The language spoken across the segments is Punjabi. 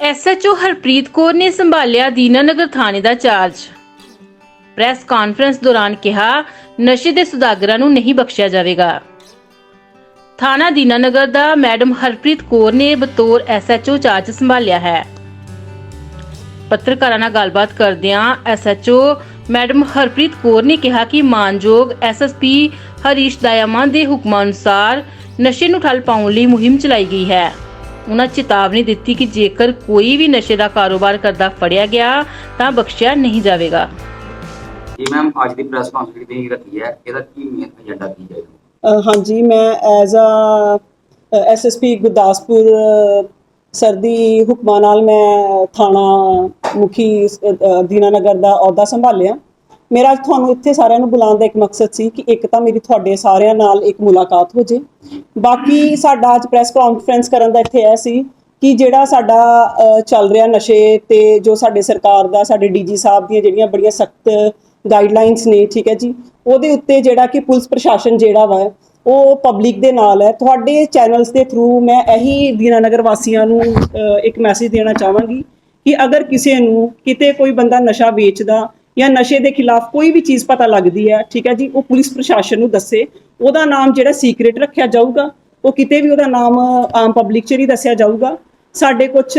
ਐਸਐਚਓ ਹਰਪ੍ਰੀਤ ਕੌਰ ਨੇ ਸੰਭਾਲਿਆ ਦੀਨਾਨਗਰ ਥਾਣੇ ਦਾ ਚਾਰਜ। ਪ੍ਰੈਸ ਕਾਨਫਰੰਸ ਦੌਰਾਨ ਕਿਹਾ, ਨਸ਼ੇ ਦੇ ਸੁਦਾਗਰਾਂ ਨੂੰ ਨਹੀਂ ਬਖਸ਼ਿਆ ਜਾਵੇਗਾ। ਥਾਣਾ ਦੀਨਾਨਗਰ ਦਾ ਮੈਡਮ ਹਰਪ੍ਰੀਤ ਕੌਰ ਨੇ ਬਤੌਰ ਐਸਐਚਓ ਚਾਰਜ ਸੰਭਾਲਿਆ ਹੈ। ਪੱਤਰਕਾਰਾਂ ਨਾਲ ਗੱਲਬਾਤ ਕਰਦਿਆਂ ਐਸਐਚਓ ਮੈਡਮ ਹਰਪ੍ਰੀਤ ਕੌਰ ਨੇ ਕਿਹਾ ਕਿ ਮਾਨਯੋਗ ਐਸਐਸਪੀ ਹਰੀਸ਼ ਦਇਆਮਾਨ ਦੇ ਹੁਕਮਾਂ ਅਨੁਸਾਰ ਨਸ਼ੇ ਨੂੰ ਠੱਲ ਪਾਉਣ ਲਈ ਮੁਹਿੰਮ ਚਲਾਈ ਗਈ ਹੈ। ਉਹਨਾਂ ਚੇਤਾਵਨੀ ਦਿੱਤੀ ਕਿ ਜੇਕਰ ਕੋਈ ਵੀ ਨਸ਼ੇ ਦਾ ਕਾਰੋਬਾਰ ਕਰਦਾ ਫੜਿਆ ਗਿਆ ਤਾਂ ਬਖਸ਼ਿਆ ਨਹੀਂ ਜਾਵੇਗਾ। ਜੀ ਮੈਮ ਅੱਜ ਦੀ ਪ੍ਰੈਸ ਕਾਨਫਰੰਸ ਦੀ ਰੱਖੀ ਹੈ ਇਹਦਾ ਕੀ ਮੇਨ ਏਜੰਡਾ ਕੀ ਜਾਏਗਾ ਅ, ਹਾਂਜੀ ਮੈਂ as a SSP Gurdaspur uh, sir ਦੀ ਹੁਕਮਾਂ ਨਾਲ ਮੈਂ ਥਾਣਾ ਮੁਖੀ ਅ, ਅ, ਦੀਨਾਨਗਰ ਦਾ ਅਹੁਦਾ ਸੰਭਾਲਿਆ। ਮੇਰਾ ਤੁਹਾਨੂੰ ਇੱਥੇ ਸਾਰਿਆਂ ਨੂੰ ਬੁਲਾਉਣ ਦਾ ਇੱਕ ਮਕਸਦ ਸੀ ਕਿ ਇੱਕ ਤਾਂ ਮੇਰੀ ਤੁਹਾਡੇ ਸਾਰਿਆਂ ਨਾਲ ਇੱਕ ਮੁਲਾਕਾਤ ਹੋ ਜੇ। ਬਾਕੀ ਸਾਡਾ ਅੱਜ ਪ੍ਰੈਸ ਕਾਨਫਰੰਸ ਕਰਨ ਦਾ ਇੱਥੇ ਇਹ ਸੀ ਕਿ ਜਿਹੜਾ ਸਾਡਾ ਚੱਲ ਰਿਹਾ ਨਸ਼ੇ ਤੇ ਜੋ ਸਾਡੇ ਸਰਕਾਰ ਦਾ, ਸਾਡੇ ਡੀਜੀ ਸਾਹਿਬ ਦੀਆਂ ਜਿਹੜੀਆਂ ਬੜੀਆਂ ਸਖਤ ਗਾਈਡਲਾਈਨਸ ਨੇ, ਠੀਕ ਹੈ ਜੀ, ਉਹਦੇ ਉੱਤੇ ਜਿਹੜਾ ਕਿ ਪੁਲਿਸ ਪ੍ਰਸ਼ਾਸਨ ਜਿਹੜਾ ਵਾ, ਉਹ ਪਬਲਿਕ ਦੇ ਨਾਲ ਹੈ। ਤੁਹਾਡੇ ਚੈਨਲਸ ਦੇ ਥਰੂ ਮੈਂ ਇਹੀ ਦੀਨਾਨਗਰ ਵਾਸੀਆਂ ਨੂੰ ਇੱਕ ਮੈਸੇਜ ਦੇਣਾ ਚਾਹਾਂਗੀ ਕਿ ਅਗਰ ਕਿਸੇ ਨੂੰ ਕਿਤੇ ਕੋਈ ਬੰਦਾ ਨਸ਼ਾ ਵੇਚਦਾ ਜਾਂ ਨਸ਼ੇ ਦੇ ਖਿਲਾਫ ਕੋਈ ਵੀ ਚੀਜ਼ ਪਤਾ ਲੱਗਦੀ ਹੈ, ਠੀਕ ਹੈ ਜੀ, ਉਹ ਪੁਲਿਸ ਪ੍ਰਸ਼ਾਸਨ ਨੂੰ ਦੱਸੇ। ਉਹਦਾ ਨਾਮ ਜਿਹੜਾ ਸੀਕ੍ਰੀਟ ਰੱਖਿਆ ਜਾਊਗਾ, ਉਹ ਕਿਤੇ ਵੀ ਉਹਦਾ ਨਾਮ ਆਮ ਪਬਲਿਕ ਚ ਨਹੀਂ ਦੱਸਿਆ ਜਾਊਗਾ। ਸਾਡੇ ਕੁਝ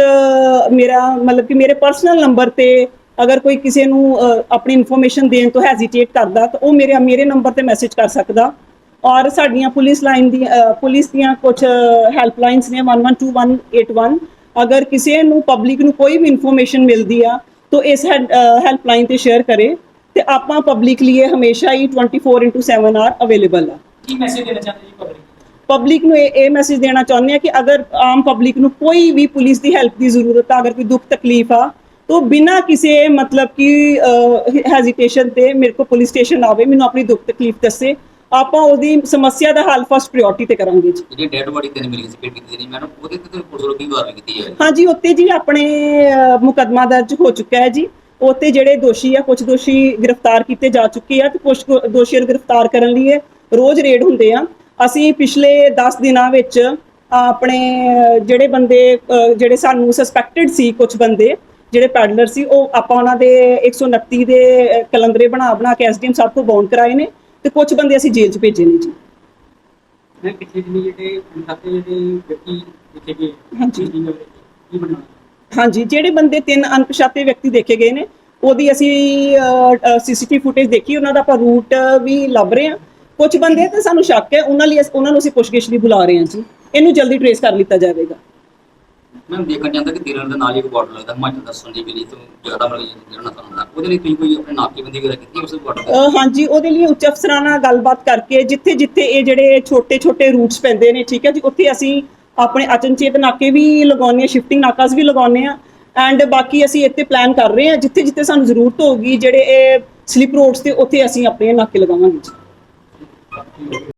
ਮੇਰਾ ਮਤਲਬ ਕਿ ਮੇਰੇ ਪਰਸਨਲ ਨੰਬਰ ਤੇ ਅਗਰ ਕੋਈ ਕਿਸੇ ਨੂੰ ਆਪਣੀ ਇਨਫੋਰਮੇਸ਼ਨ ਦੇਣ ਤੋਂ ਹੈਜ਼ਿਟੇਟ ਕਰਦਾ, ਤਾਂ ਉਹ ਮੇਰੇ ਮੇਰੇ ਨੰਬਰ ਤੇ ਮੈਸੇਜ ਕਰ ਸਕਦਾ। ਔਰ ਸਾਡੀਆਂ ਪੁਲਿਸ ਲਾਈਨ ਦੀ ਪੁਲਿਸ ਦੀਆਂ ਕੁਝ ਹੈਲਪ ਲਾਈਨਸ ਨੇ 112181 ਅਗਰ ਕਿਸੇ ਨੂੰ ਪਬਲਿਕ ਨੂੰ ਕੋਈ ਵੀ ਇਨਫੋਰਮੇਸ਼ਨ ਮਿਲਦੀ ਆ ਤਾਂ ਇਸ ਹੈਲਪ ਲਾਈਨ ਤੇ ਸ਼ੇਅਰ ਕਰੇ ਤੇ ਆਪਾਂ ਪਬਲਿਕ ਲਈ ਹਮੇਸ਼ਾ ਹੀ 24/7 ਆਰ ਅਵੇਲੇਬਲ ਆ। ਕੀ ਮੈਸੇਜ ਦੇਣਾ ਚਾਹੁੰਦੇ ਜੀ ਪਬਲਿਕ ਪਬਲਿਕ ਨੂੰ ਇਹ ਇਹ ਮੈਸੇਜ ਦੇਣਾ ਚਾਹੁੰਦੇ ਆ ਕਿ ਅਗਰ ਆਮ ਪਬਲਿਕ ਨੂੰ ਕੋਈ ਵੀ ਪੁਲਿਸ ਦੀ ਹੈਲਪ ਦੀ ਜ਼ਰੂਰਤ ਆ ਅਗਰ ਕੋਈ ਦੁੱਖ ਤਕਲੀਫ ਆ ਤਾਂ ਬਿਨਾਂ ਕਿਸੇ ਮਤਲਬ ਕਿ ਹੈਜ਼ਿਟੇਸ਼ਨ ਤੇ ਮੇਰੇ ਕੋ ਪੁਲਿਸ ਸਟੇਸ਼ਨ ਆਵੇ ਮੈਨੂੰ ਆਪਣੀ ਦੁੱਖ ਤਕਲੀਫ ਦੱਸੇ। ਆਪਾਂ ਉਹਦੀ ਸਮੱਸਿਆ ਦਾ ਹੱਲ ਫਸਟ ਪ੍ਰਾਇੋਰਟੀ ਤੇ ਕਰਾਂਗੇ ਜੀ। ਜਿਹੜੀ ਡੈਡ ਬੋਡੀ ਤਿੰਨ ਮਿਲੀ ਸੀ ਕੀਤੀ ਨਹੀਂ ਮੈਡਮ ਉਹਦੇ ਤੇ ਪੁਲਿਸ ਵੱਲੋਂ ਕੀ ਕਾਰਵਾਈ ਕੀਤੀ ਜਾਏਗੀ ਹਾਂਜੀ ਉੱਤੇ ਜੀ ਆਪਣੇ ਮੁਕੱਦਮਾ ਦਰਜ ਹੋ ਚੁੱਕਾ ਹੈ ਜੀ। ਉੱਤੇ ਜਿਹੜੇ ਦੋਸ਼ੀ ਆ ਕੁਝ ਦੋਸ਼ੀ ਗ੍ਰਿਫਤਾਰ ਕੀਤੇ ਜਾ ਚੁੱਕੇ ਆ ਤੇ ਕੁਝ ਦੋਸ਼ੀਆਂ ਨੂੰ ਗ੍ਰਿਫਤਾਰ ਕਰਨ ਲਈ ਰੋਜ਼ ਰੇਡ ਹੁੰਦੇ ਆ। ਅਸੀਂ ਪਿਛਲੇ 10 ਦਿਨਾਂ ਵਿੱਚ ਆਪਣੇ ਜਿਹੜੇ ਬੰਦੇ ਜਿਹੜੇ ਸਾਨੂੰ ਸਸਪੈਕਟਡ ਸੀ ਕੁਝ ਬੰਦੇ ਜਿਹੜੇ ਪੈਡਲਰ ਸੀ ਉਹ ਆਪਾਂ ਉਹਨਾਂ ਦੇ 129 ਦੇ ਕਲੰਦਰੇ ਬਣਾ ਬਣਾ ਕੇ ਐਸਡੀਐਮ ਸਾਹਿਬ ਤੋਂ ਬੌਂਡ ਕਰਾਏ ਨੇ। ਤੇ ਕੁਝ ਬੰਦੇ ਅਸੀਂ ਜੇਲ੍ਹ 'ਚ ਭੇਜੇ ਨੇ ਜੀ। ਮੈਂ ਪਿੱਛੇ ਜਿਹੇ ਜਿਹੜੇ ਅਨਖਾਤੇ ਜਿਹੜੇ ਵਿਅਕਤੀ ਦੇਖੇ ਗਏ ਹਾਂਜੀ। ਕੀ ਬਣਾਉਣਾ ਹਾਂਜੀ ਜਿਹੜੇ ਬੰਦੇ ਤਿੰਨ ਅਣਪਛਾਤੇ ਵਿਅਕਤੀ ਦੇਖੇ ਗਏ ਨੇ ਉਹਦੀ ਅਸੀਂ ਸੀਸੀਟੀਵੀ ਫੁਟੇਜ ਦੇਖੀ ਉਹਨਾਂ ਦਾ ਆਪਾਂ ਰੂਟ ਵੀ ਲੱਭ ਰਹੇ ਹਾਂ। ਕੁਝ ਬੰਦੇ ਤੇ ਸਾਨੂੰ ਸ਼ੱਕ ਹੈ ਉਹਨਾਂ ਲਈ ਅਸ- ਉਹਨਾਂ ਨੂੰ ਅਸੀਂ ਪੁੱਛਗਿੱਛ ਲਈ ਬੁਲਾ ਰਹੇ ਹਾਂ ਜੀ। ਇਹਨੂੰ ਜਲਦੀ ਟ੍ਰੇਸ ਕਰ ਲਿੱਤਾ ਜਾਵੇਗਾ। ਮੈਂ ਦੇਖਣ ਜਾਂਦਾ ਕਿ ਤੇਰਨ ਦੇ ਨਾਲ ਹੀ ਇੱਕ ਬਾਰਡਰ ਲੱਗਦਾ ਹਿਮਾਚਲ ਦਾ ਸੰਡੀ ਬਿਲੀ ਤੋਂ ਜ਼ਿਆਦਾ ਮਤਲਬ ਜਿਹੜਾ ਨਸਲ ਹੁੰਦਾ ਉਹਦੇ ਲਈ ਤੁਸੀਂ ਕੋਈ ਆਪਣੇ ਨਾਕੇਬੰਦੀ ਵਗੈਰਾ ਕੀਤੀ ਉਸ ਬਾਰਡਰ ਹਾਂਜੀ, ਉਹਦੇ ਲਈ ਉੱਚ ਅਫਸਰਾਂ ਨਾਲ ਗੱਲਬਾਤ ਕਰਕੇ ਜਿੱਥੇ ਜਿੱਥੇ ਇਹ ਜਿਹੜੇ ਛੋਟੇ ਛੋਟੇ ਰੂਟਸ ਪੈਂਦੇ ਨੇ, ਠੀਕ ਹੈ ਜੀ, ਉੱਥੇ ਅਸੀਂ ਆਪਣੇ ਅਚਨਚੇਤ ਨਾਕੇ ਵੀ ਲਗਾਉਂਦੇ ਹਾਂ ਸ਼ਿਫਟਿੰਗ ਨਾਕਾਸ ਵੀ ਲਗਾਉਂਦੇ ਹਾਂ ਐਂਡ ਬਾਕੀ ਅਸੀਂ ਇੱਥੇ ਪਲਾਨ ਕਰ ਰਹੇ ਹਾਂ, ਜਿੱਥੇ ਜਿੱਥੇ ਸਾਨੂੰ ਜ਼ਰੂਰਤ ਹੋਊਗੀ, ਜਿਹੜੇ ਇਹ ਸਲਿਪ ਰੋਡਸ ਤੇ ਉੱਥੇ ਅਸੀਂ ਆਪਣੇ ਨਾਕੇ ਲਗਾਵਾਂਗੇ ਜੀ।